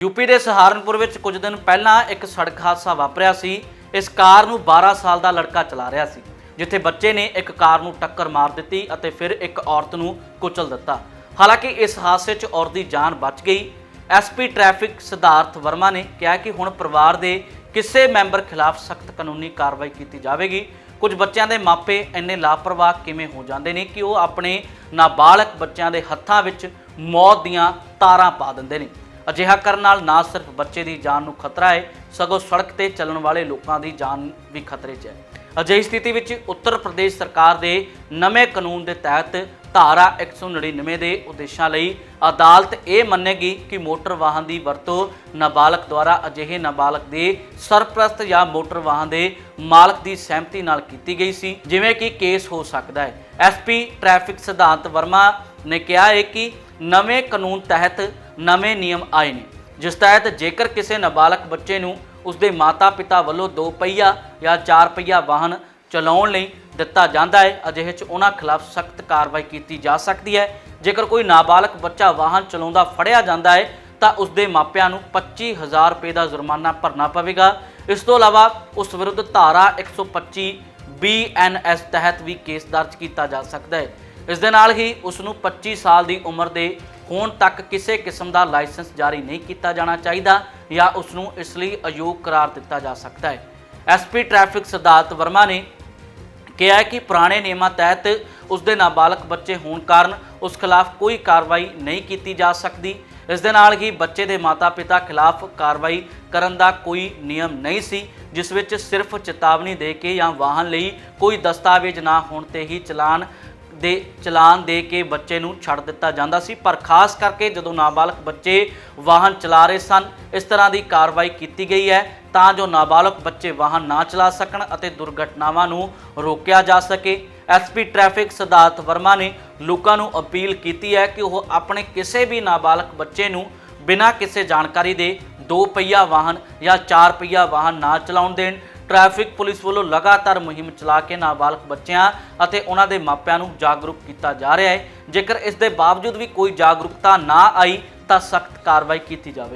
UP ਦੇ ਸਹਾਰਨਪੁਰ ਵਿੱਚ ਕੁਝ ਦਿਨ ਪਹਿਲਾਂ ਇੱਕ ਸੜਕ ਹਾਦਸਾ ਵਾਪਰਿਆ ਸੀ। ਇਸ ਕਾਰ ਨੂੰ 12 ਸਾਲ ਦਾ ਲੜਕਾ ਚਲਾ ਰਿਹਾ ਸੀ, ਜਿੱਥੇ ਬੱਚੇ ਨੇ ਇੱਕ ਕਾਰ ਨੂੰ ਟੱਕਰ ਮਾਰ ਦਿੱਤੀ ਅਤੇ ਫਿਰ ਇੱਕ ਔਰਤ ਨੂੰ ਕੁਚਲ ਦਿੱਤਾ। ਹਾਲਾਂਕਿ ਇਸ ਹਾਦਸੇ 'ਚ ਔਰਤ ਦੀ ਜਾਨ ਬਚ ਗਈ। ਐਸਪੀ ਟ੍ਰੈਫਿਕ ਸਿਧਾਰਥ ਵਰਮਾ ਨੇ ਕਿਹਾ ਕਿ ਹੁਣ ਪਰਿਵਾਰ ਦੇ ਕਿਸੇ ਮੈਂਬਰ ਖਿਲਾਫ ਸਖਤ ਕਾਨੂੰਨੀ ਕਾਰਵਾਈ ਕੀਤੀ ਜਾਵੇਗੀ। ਕੁਝ ਬੱਚਿਆਂ ਦੇ ਮਾਪੇ ਇੰਨੇ ਲਾਪਰਵਾਹ ਕਿਵੇਂ ਹੋ ਜਾਂਦੇ ਨੇ ਕਿ ਉਹ ਆਪਣੇ ਨਾਬਾਲਗ ਬੱਚਿਆਂ ਦੇ ਹੱਥਾਂ ਵਿੱਚ ਮੌਤ ਦੀਆਂ ਤਾਰਾਂ ਪਾ ਦਿੰਦੇ ਨੇ। ਅਜਿਹਾ ਕਰਨ ਨਾਲ ਨਾ ਸਿਰਫ ਬੱਚੇ ਦੀ ਜਾਨ ਨੂੰ ਖਤਰਾ ਹੈ, ਸਗੋਂ ਸੜਕ ਤੇ ਚੱਲਣ ਵਾਲੇ ਲੋਕਾਂ ਦੀ ਜਾਨ ਵੀ ਖਤਰੇ 'ਚ ਹੈ। ਅਜਿਹੀ ਸਥਿਤੀ ਵਿੱਚ ਉੱਤਰ ਪ੍ਰਦੇਸ਼ ਸਰਕਾਰ ਦੇ ਨਵੇਂ ਕਾਨੂੰਨ ਦੇ ਤਹਿਤ ਧਾਰਾ 199 ਦੇ ਉਦੇਸ਼ਾਂ ਲਈ ਅਦਾਲਤ ਇਹ ਮੰਨੇਗੀ ਕਿ ਮੋਟਰ ਵਾਹਨ ਦੀ ਵਰਤੋਂ ਨਾਬਾਲਗ ਦੁਆਰਾ ਅਜਿਹੇ ਨਾਬਾਲਗ ਦੇ ਸਰਪ੍ਰਸਤ ਜਾਂ ਮੋਟਰ ਵਾਹਨ ਦੇ ਮਾਲਕ ਦੀ ਸਹਿਮਤੀ ਨਾਲ ਕੀਤੀ ਗਈ ਸੀ, ਜਿਵੇਂ ਕਿ ਕੇਸ ਹੋ ਸਕਦਾ ਹੈ। ਐਸਪੀ ਟ੍ਰੈਫਿਕ ਸਿਧਾਂਤ ਵਰਮਾ ਨੇ ਕਿਹਾ ਹੈ ਕਿ ਨਵੇਂ ਕਾਨੂੰਨ ਤਹਿਤ ਨਵੇਂ ਨਿਯਮ ਆਏ ਨੇ, ਜਿਸ ਤਹਿਤ ਜੇਕਰ ਕਿਸੇ ਨਾਬਾਲਗ ਬੱਚੇ ਨੂੰ ਉਸਦੇ ਮਾਤਾ-ਪਿਤਾ ਵੱਲੋਂ ਦੋ ਪਹੀਆ ਜਾਂ ਚਾਰ ਪਹੀਆ ਵਾਹਨ ਚਲਾਉਣ ਲਈ ਦਿੱਤਾ ਜਾਂਦਾ ਹੈ, ਅਜਿਹੇ 'ਚ ਉਹਨਾਂ ਖਿਲਾਫ ਸਖਤ ਕਾਰਵਾਈ ਕੀਤੀ ਜਾ ਸਕਦੀ ਹੈ। ਜੇਕਰ ਕੋਈ ਨਾਬਾਲਗ ਬੱਚਾ ਵਾਹਨ ਚਲਾਉਂਦਾ ਫੜਿਆ ਜਾਂਦਾ ਹੈ, ਤਾਂ ਉਸਦੇ ਮਾਪਿਆਂ ਨੂੰ 25000 ਰੁਪਏ ਦਾ ਜੁਰਮਾਨਾ ਭਰਨਾ ਪਵੇਗਾ। ਇਸ ਤੋਂ ਇਲਾਵਾ ਉਸ ਵਿਰੁੱਧ ਧਾਰਾ 125 ਬੀਐਨਐਸ ਤਹਿਤ ਵੀ ਕੇਸ ਦਰਜ ਕੀਤਾ ਜਾ ਸਕਦਾ ਹੈ। ਇਸ ਦੇ ਨਾਲ ਹੀ ਉਸ ਨੂੰ 25 ਸਾਲ ਦੀ ਉਮਰ ਦੇ ਹੋਣ ਤੱਕ ਕਿਸੇ ਕਿਸਮ ਦਾ ਲਾਇਸੈਂਸ ਜਾਰੀ ਨਹੀਂ ਕੀਤਾ ਜਾਣਾ ਚਾਹੀਦਾ ਜਾਂ ਉਸ ਨੂੰ ਇਸ ਲਈ ਅਯੋਗ ਕਰਾਰ ਦਿੱਤਾ ਜਾ ਸਕਦਾ ਹੈ। ਐਸਪੀ ਟ੍ਰੈਫਿਕ ਸਿਧਾਰਥ ਵਰਮਾ ਨੇ ਕਿਹਾ ਹੈ ਕਿ ਪੁਰਾਣੇ ਨਿਯਮਾਂ ਤਹਿਤ ਉਸ ਦੇ ਨਾਬਾਲਗ ਬੱਚੇ ਹੋਣ ਕਾਰਨ ਉਸ ਖਿਲਾਫ ਕੋਈ ਕਾਰਵਾਈ ਨਹੀਂ ਕੀਤੀ ਜਾ ਸਕਦੀ। ਇਸ ਦੇ ਨਾਲ ਹੀ ਬੱਚੇ ਦੇ ਮਾਤਾ-ਪਿਤਾ ਖਿਲਾਫ ਕਾਰਵਾਈ ਕਰਨ ਦਾ ਕੋਈ ਨਿਯਮ ਨਹੀਂ ਸੀ, ਜਿਸ ਵਿੱਚ ਸਿਰਫ ਚੇਤਾਵਨੀ ਦੇ ਕੇ ਜਾਂ ਵਾਹਨ ਲਈ ਕੋਈ ਦਸਤਾਵੇਜ਼ ਨਾ ਹੋਣ ਤੇ ਹੀ ਚਲਾਨ ਦੇ ਚਲਾਨ ਦੇ ਕੇ ਬੱਚੇ ਨੂੰ ਛੱਡ ਦਿੱਤਾ ਜਾਂਦਾ ਸੀ, ਪਰ ਖਾਸ ਕਰਕੇ ਜਦੋਂ ਨਾਬਾਲਗ ਬੱਚੇ ਵਾਹਨ ਚਲਾ ਰਹੇ ਸਨ, ਇਸ ਤਰ੍ਹਾਂ ਦੀ ਕਾਰਵਾਈ ਕੀਤੀ ਗਈ ਹੈ ਤਾਂ ਜੋ ਨਾਬਾਲਗ ਬੱਚੇ ਵਾਹਨ ਨਾ ਚਲਾ ਸਕਣ ਅਤੇ ਦੁਰਘਟਨਾਵਾਂ ਨੂੰ ਰੋਕਿਆ ਜਾ ਸਕੇ। ਐਸਪੀ ਟ੍ਰੈਫਿਕ ਸਿਧਾਰਥ ਵਰਮਾ ਨੇ ਲੋਕਾਂ ਨੂੰ ਅਪੀਲ ਕੀਤੀ ਹੈ ਕਿ ਉਹ ਆਪਣੇ ਕਿਸੇ ਵੀ ਨਾਬਾਲਗ ਬੱਚੇ ਨੂੰ ਬਿਨਾਂ ਕਿਸੇ ਜਾਣਕਾਰੀ ਦੇ ਦੋ ਪਹੀਆ ਵਾਹਨ ਜਾਂ ਚਾਰ ਪਹੀਆ ਵਾਹਨ ਨਾ ਚਲਾਉਣ ਦੇਣ। ਟ੍ਰੈਫਿਕ ਪੁਲਿਸ ਵੱਲੋਂ ਲਗਾਤਾਰ ਮੁਹਿੰਮ ਚਲਾ ਕੇ ਨਾਬਾਲਗ ਬੱਚਿਆਂ ਅਤੇ ਉਹਨਾਂ ਦੇ ਮਾਪਿਆਂ ਨੂੰ ਜਾਗਰੂਕ ਕੀਤਾ ਜਾ ਰਿਹਾ ਹੈ। ਜੇਕਰ ਇਸ ਦੇ ਬਾਵਜੂਦ ਵੀ ਕੋਈ ਜਾਗਰੂਕਤਾ ਨਾ ਆਈ, ਤਾਂ ਸਖਤ ਕਾਰਵਾਈ ਕੀਤੀ ਜਾਵੇ।